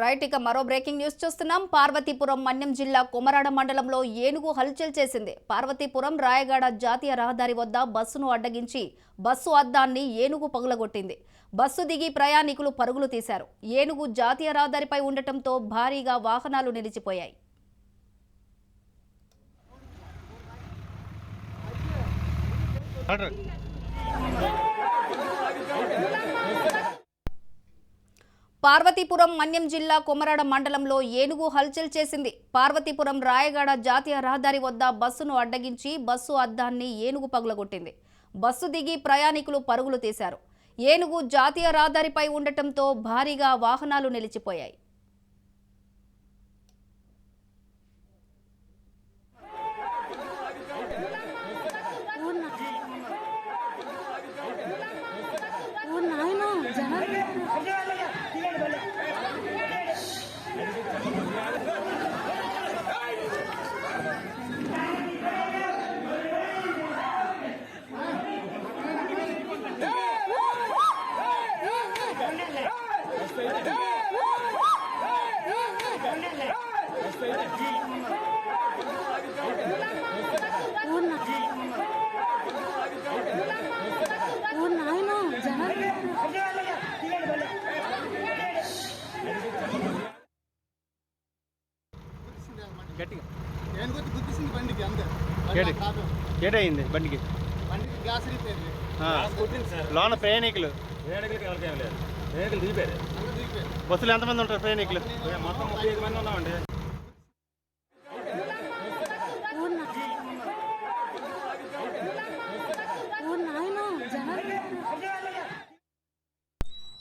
Right ఇక మరో breaking news చూస్తున్నాం. పార్వతీపురం మన్యం జిల్లా కొమరాడ మండలంలో ఏనుగు హల్చల్ చేసింది. పార్వతీపురం రాయగడ జాతీయ రహదారి వద్ద బస్సును అడ్డగించి బస్సు అద్దాన్ని ఏనుగు పగులగొట్టింది. బస్సు దిగి ప్రయాణికులు పరుగులు తీశారు. ఏనుగు జాతీయ రహదారిపై ఉండటంతో భారీగా వాహనాలు నిలిచిపోయాయి. పార్వతీపురం మన్యం జిల్లా కొమరాడ మండలంలో ఏనుగు హల్చల్ చేసింది. పార్వతీపురం రాయగడ జాతీయ రహదారి వద్ద బస్సును అడ్డగించి బస్సు అద్దాన్ని ఏనుగు పగులగొట్టింది. బస్సు దిగి ప్రయాణికులు పరుగులు తీశారు. ఏనుగు జాతీయ రహదారిపై ఉండటంతో భారీగా వాహనాలు నిలిచిపోయాయి. ఏటయింది బండికి? బండికి. గ్యాస్ రిపేర్ ఆ, లోన ప్రయాణికులు వేడగలికి ఎవరికేం లేదు. బస్సులు ఎంతమంది ఉంటారు ప్రయాణికులు? మొత్తం ముప్పై ఐదు మంది ఉన్నామండి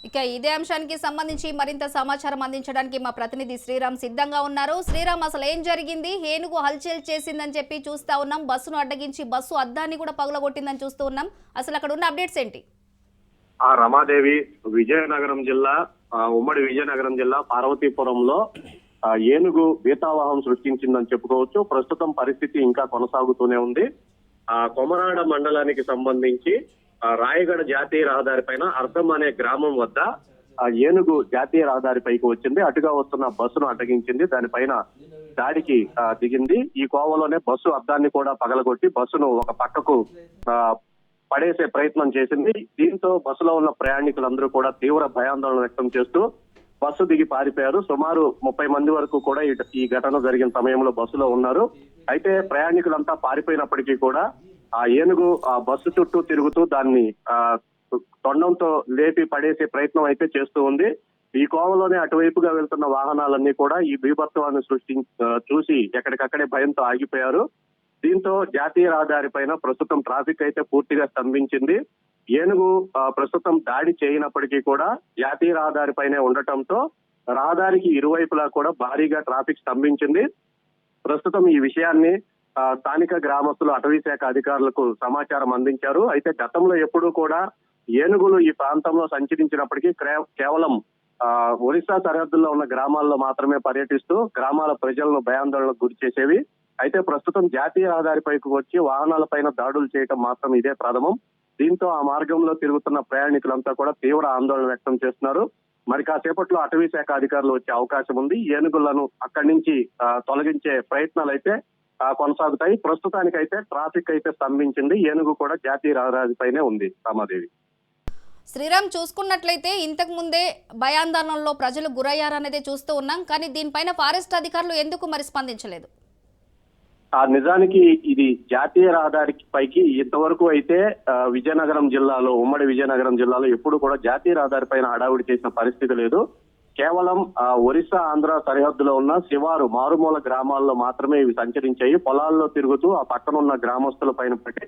ఇక ఇదే అంశానికి సంబంధించి మరింత సమాచారం అందించడానికి మా ప్రతినిధి శ్రీరామ్ సిద్ధంగా ఉన్నారు. శ్రీరామ్ అసలు ఏం జరిగింది? ఏనుగు హల్చల్ చేసిందని చెప్పి చూస్తా ఉన్నాం. బస్సును అడ్డగించి బస్సు అద్దాన్ని కూడా పగులగొట్టిందని చూస్తూ ఉన్నాం. అసలు అక్కడ ఉన్న అప్డేట్స్ ఏంటి? ఆ రమాదేవి విజయనగరం జిల్లా ఆ, ఉమ్మడి విజయనగరం జిల్లా పార్వతీపురంలో ఆ, ఏనుగు బీతావాహం సృష్టించిందని చెప్పుకోవచ్చు. ప్రస్తుతం పరిస్థితి ఇంకా కొనసాగుతూనే ఉంది. ఆ కొమరాడ మండలానికి సంబంధించి రాయగడ జాతీయ రహదారి పైన అర్ధం అనే గ్రామం వద్ద ఆ ఏనుగు జాతీయ రహదారి పైకి వచ్చింది. అటుగా వస్తున్న బస్సును అడ్డగించింది. దానిపైన దాడికి దిగింది. ఈ కోవలోనే బస్సు అద్దాన్ని కూడా పగలగొట్టి బస్సును ఒక పక్కకు ఆ, పడేసే ప్రయత్నం చేసింది. దీంతో బస్సులో ఉన్న ప్రయాణికులందరూ కూడా తీవ్ర భయాందోళన వ్యక్తం చేస్తూ బస్సు దిగి పారిపోయారు. సుమారు ముప్పై మంది వరకు కూడా ఈ- ఘటన జరిగిన సమయంలో బస్సులో ఉన్నారు. అయితే ప్రయాణికులంతా పారిపోయినప్పటికీ కూడా ఆ ఏనుగు ఆ బస్సు చుట్టూ తిరుగుతూ దాన్ని ఆ తొండంతో లేపి పడేసే ప్రయత్నం అయితే చేస్తూ ఉంది. ఈ కోవలోనే అటువైపుగా వెళ్తున్న వాహనాలన్నీ కూడా ఈ బీభత్వాన్ని సృష్టి చూసి ఎక్కడికక్కడే భయంతో ఆగిపోయారు. దీంతో జాతీయ రహదారి పైన ప్రస్తుతం ట్రాఫిక్ అయితే పూర్తిగా స్తంభించింది. ఏనుగు ప్రస్తుతం దాడి చేయనప్పటికీ కూడా జాతీయ రహదారి పైనే ఉండటంతో రహదారికి ఇరువైపులా కూడా భారీగా ట్రాఫిక్ స్తంభించింది. ప్రస్తుతం ఈ విషయాన్ని స్థానిక గ్రామస్తులు అటవీ శాఖ అధికారులకు సమాచారం అందించారు. అయితే గతంలో ఎప్పుడూ కూడా ఏనుగులు ఈ ప్రాంతంలో సంచరించినప్పటికీ క్రే- కేవలం ఒరిస్సా సరిహద్దుల్లో ఉన్న గ్రామాల్లో మాత్రమే పర్యటిస్తూ గ్రామాల ప్రజలను భయాందోళనకు గురి చేసేవి. అయితే ప్రస్తుతం జాతీయ రహదారిపైకి వచ్చి వాహనాలపైన దాడులు చేయటం మాత్రం ఇదే ప్రథమం. దీంతో ఆ మార్గంలో తిరుగుతున్న ప్రయాణికులంతా కూడా తీవ్ర ఆందోళన వ్యక్తం చేస్తున్నారు. మరి కాసేపట్లో అటవీ శాఖ అధికారులు వచ్చే అవకాశం ఉంది. ఏనుగులను అక్కడి నుంచి తొలగించే ప్రయత్నాలు అయితే కొనసాగుతాయి. ప్రస్తుతానికైతే ట్రాఫిక్ అయితే స్తంభించింది. ఏనుగు కూడా జాతీయ రహదారిపైనే ఉంది రామాదేవి. శ్రీరామ్ చూసుకున్నట్లయితే ఇంతకు ముందే భయాందోళనలో ప్రజలు గురయ్యారనేది చూస్తూ ఉన్నాం. కానీ దీనిపైన ఫారెస్ట్ అధికారులు ఎందుకు మరి స్పందించలేదు? ఆ నిజానికి ఇది జాతీయ రహదారి పైకి ఇంతవరకు అయితే విజయనగరం జిల్లాలో ఉమ్మడి విజయనగరం జిల్లాలో ఎప్పుడు కూడా జాతీయ రహదారి పైన హడావుడి చేసిన పరిస్థితి లేదు. కేవలం ఆ, ఒరిస్సా ఆంధ్ర సరిహద్దులో ఉన్న శివారు మారుమూల గ్రామాల్లో మాత్రమే ఇవి సంచరించాయి పొలాల్లో తిరుగుతూ ఆ పక్కన ఉన్న గ్రామస్తుల పైన పట్టి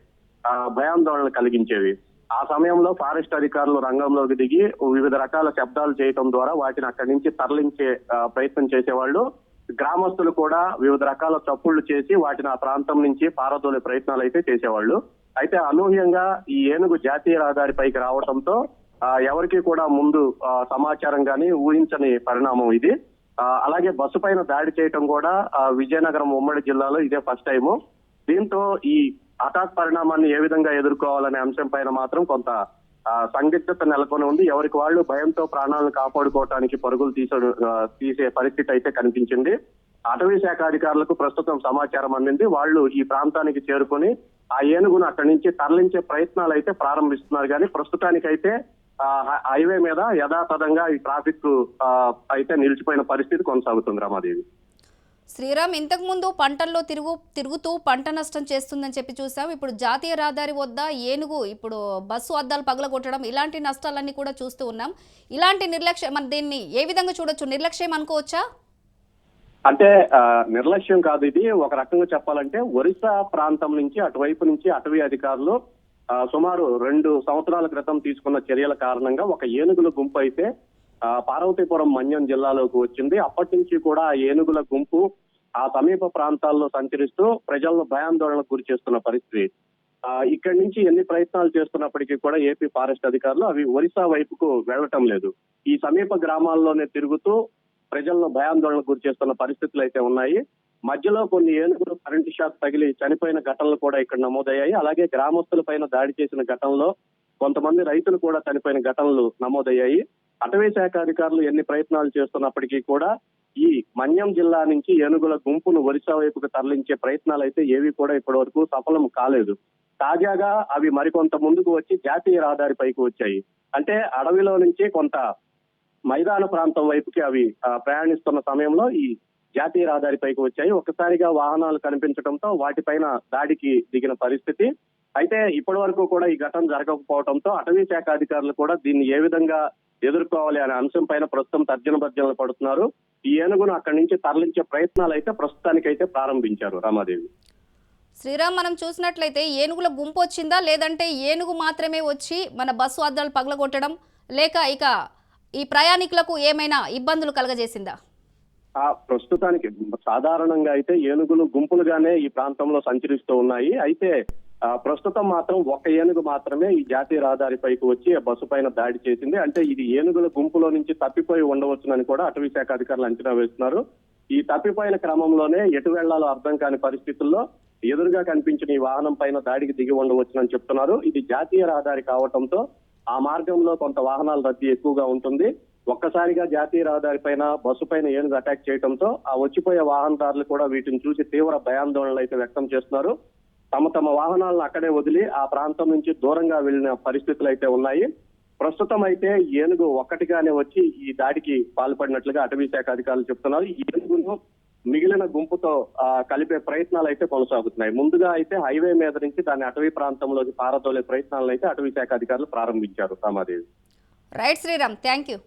భయాందోళన కలిగించేవి. ఆ సమయంలో ఫారెస్ట్ అధికారులు రంగంలోకి దిగి వివిధ రకాల శబ్దాలు చేయటం ద్వారా వాటిని అక్కడి నుంచి తరలించే ప్రయత్నం చేసేవాళ్ళు. గ్రామస్తులు కూడా వివిధ రకాల తప్పులు చేసి వాటిని ఆ ప్రాంతం నుంచి పారదోలే ప్రయత్నాలు అయితే చేసేవాళ్ళు. అయితే అనూహ్యంగా ఈ ఏనుగు జాతీయ రహదారిపైకి రావడంతో ఆ, ఎవరికి కూడా ముందు ఆ, సమాచారం కానీ ఊహించని పరిణామం ఇది. ఆ, అలాగే బస్సు పైన దాడి చేయటం కూడా విజయనగరం ఉమ్మడి జిల్లాలో ఇదే ఫస్ట్ టైము. దీంతో ఈ హఠాత్ పరిణామాన్ని ఏ విధంగా ఎదుర్కోవాలనే అంశం పైన మాత్రం కొంత సందిగ్ధత నెలకొని ఉంది. ఎవరికి వాళ్ళు భయంతో ప్రాణాలను కాపాడుకోవటానికి పరుగులు తీసే తీసే పరిస్థితి అయితే కనిపించింది. అటవీ శాఖ అధికారులకు ప్రస్తుతం సమాచారం అందింది. వాళ్ళు ఈ ప్రాంతానికి చేరుకొని ఆ ఏనుగును అక్కడి నుంచి తరలించే ప్రయత్నాలు అయితే ప్రారంభిస్తున్నారు. కానీ ప్రస్తుతానికైతే ఆ, హై- హైవే మీద యథాతథంగా ఈ ట్రాఫిక్ అయితే నిలిచిపోయిన పరిస్థితి కొనసాగుతుంది రామాదేవి. శ్రీరామ్ ఇంతకుముందు పంటల్లో తిరుగు తిరుగుతూ పంట నష్టం చేస్తుందని చెప్పి చూసాం. ఇప్పుడు జాతీయ రహదారి వద్ద ఏనుగు ఇప్పుడు బస్సు అద్దాలు పగలగొట్టడం ఇలాంటి నష్టాలన్నీ కూడా చూస్తూ ఉన్నాం. ఇలాంటి నిర్లక్ష్యం మన దీన్ని ఏ విధంగా చూడొచ్చు? నిర్లక్ష్యం అనుకోవచ్చా? అంటే నిర్లక్ష్యం కాదు ఇది. ఒక రకంగా చెప్పాలంటే ఒరిస్సా ప్రాంతం నుంచి అటువైపు నుంచి అటవీ అధికారులు సుమారు రెండు సంవత్సరాల క్రితం తీసుకున్న చర్యల కారణంగా ఒక ఏనుగుల గుంపు అయితే పార్వతీపురం మన్యం జిల్లాలోకి వచ్చింది. అప్పటి నుంచి కూడా ఏనుగుల గుంపు ఆ సమీప ప్రాంతాల్లో సంచరిస్తూ ప్రజలను భయాందోళనకు గురి చేస్తున్న పరిస్థితి. ఇక్కడి నుంచి ఎన్ని ప్రయత్నాలు చేస్తున్నప్పటికీ కూడా ఏపీ ఫారెస్ట్ అధికారులు అవి ఒరిస్సా వైపుకు వెళ్ళటం లేదు. ఈ సమీప గ్రామాల్లోనే తిరుగుతూ ప్రజలను భయాందోళనకు గురి చేస్తున్న పరిస్థితులు అయితే ఉన్నాయి. మధ్యలో కొన్ని ఏనుగులు కరెంటు షాక్ తగిలి చనిపోయిన ఘటనలు కూడా ఇక్కడ నమోదయ్యాయి. అలాగే గ్రామస్తుల పైన దాడి చేసిన ఘటనలో కొంతమంది రైతులు కూడా చనిపోయిన ఘటనలు నమోదయ్యాయి. అటవీ శాఖ అధికారులు ఎన్ని ప్రయత్నాలు చేస్తున్నప్పటికీ కూడా ఈ మన్యం జిల్లా నుంచి ఏనుగుల గుంపును ఒరిస్సా వైపుకు తరలించే ప్రయత్నాలు అయితే ఏవి కూడా ఇప్పటి వరకు సఫలం కాలేదు. తాజాగా అవి మరికొంత ముందుకు వచ్చి జాతీయ రహదారి పైకి వచ్చాయి. అంటే అడవిలో నుంచి కొంత మైదాన ప్రాంతం వైపుకి అవి ప్రయాణిస్తున్న సమయంలో ఈ జాతీయ రహదారి పైకి వచ్చాయి. ఒక్కసారిగా వాహనాలు కనిపించడంతో వాటిపైన దాడికి దిగిన పరిస్థితి. అయితే ఇప్పటి వరకు కూడా ఈ ఘటన జరగకపోవడంతో అటవీ శాఖ అధికారులు కూడా దీన్ని ఏ విధంగా ఎదుర్కోవాలి అనే అంశం పైన ప్రస్తుతం తర్జన భర్జనలు పడుతున్నారు. ఈ ఏనుగును అక్కడి నుంచి తరలించే ప్రయత్నాలు అయితే ప్రస్తుతానికైతే ప్రారంభించారు రామాదేవి. శ్రీరామ్ మనం చూసినట్లయితే ఏనుగుల గుంపు వచ్చిందా? లేదంటే ఏనుగు మాత్రమే వచ్చి మన బస్సు అద్దాలు పగలగొట్టడం లేక ఇక ఈ ప్రయాణికులకు ఏమైనా ఇబ్బందులు కలగజేసిందా? ఆ ప్రస్తుతానికి సాధారణంగా అయితే ఏనుగులు గుంపులుగానే ఈ ప్రాంతంలో సంచరిస్తూ ఉన్నాయి. అయితే ప్రస్తుతం మాత్రం ఒక ఏనుగు మాత్రమే ఈ జాతీయ రహదారి పైకి వచ్చి ఆ బస్సు పైన దాడి చేసింది. అంటే ఇది ఏనుగుల గుంపులో నుంచి తప్పిపోయి ఉండవచ్చునని కూడా అటవీ శాఖ అధికారులు అంచనా వేస్తున్నారు. ఈ తప్పిపోయిన క్రమంలోనే ఎటు వెళ్ళాలో అర్థం కాని పరిస్థితుల్లో ఎదురుగా కనిపించిన ఈ వాహనం పైన దాడికి దిగి ఉండవచ్చునని చెప్తున్నారు. ఇది జాతీయ రహదారి కావటంతో ఆ మార్గంలో కొంత వాహనాల రద్దీ ఎక్కువగా ఉంటుంది. ఒక్కసారిగా జాతీయ రహదారి పైన బస్సు పైన ఏనుగు అటాక్ చేయడంతో ఆ వచ్చిపోయే వాహనదారులు కూడా వీటిని చూసి తీవ్ర భయాందోళనలు అయితే వ్యక్తం చేస్తున్నారు. తమ తమ వాహనాలను అక్కడే వదిలి ఆ ప్రాంతం నుంచి దూరంగా వెళ్ళిన పరిస్థితులు అయితే ఉన్నాయి. ప్రస్తుతం అయితే ఏనుగు ఒక్కటిగానే వచ్చి ఈ దాడికి పాల్పడినట్లుగా అటవీ శాఖ అధికారులు చెప్తున్నారు. ఈ ఏనుగును మిగిలిన గుంపుతో కలిపే ప్రయత్నాలు అయితే కొనసాగుతున్నాయి. ముందుగా అయితే హైవే మీద నుంచి దాని అటవీ ప్రాంతంలోకి పారదోలే ప్రయత్నాలను అయితే అటవీ శాఖ అధికారులు ప్రారంభించారు. Ramadevi. Right Sriram thank you.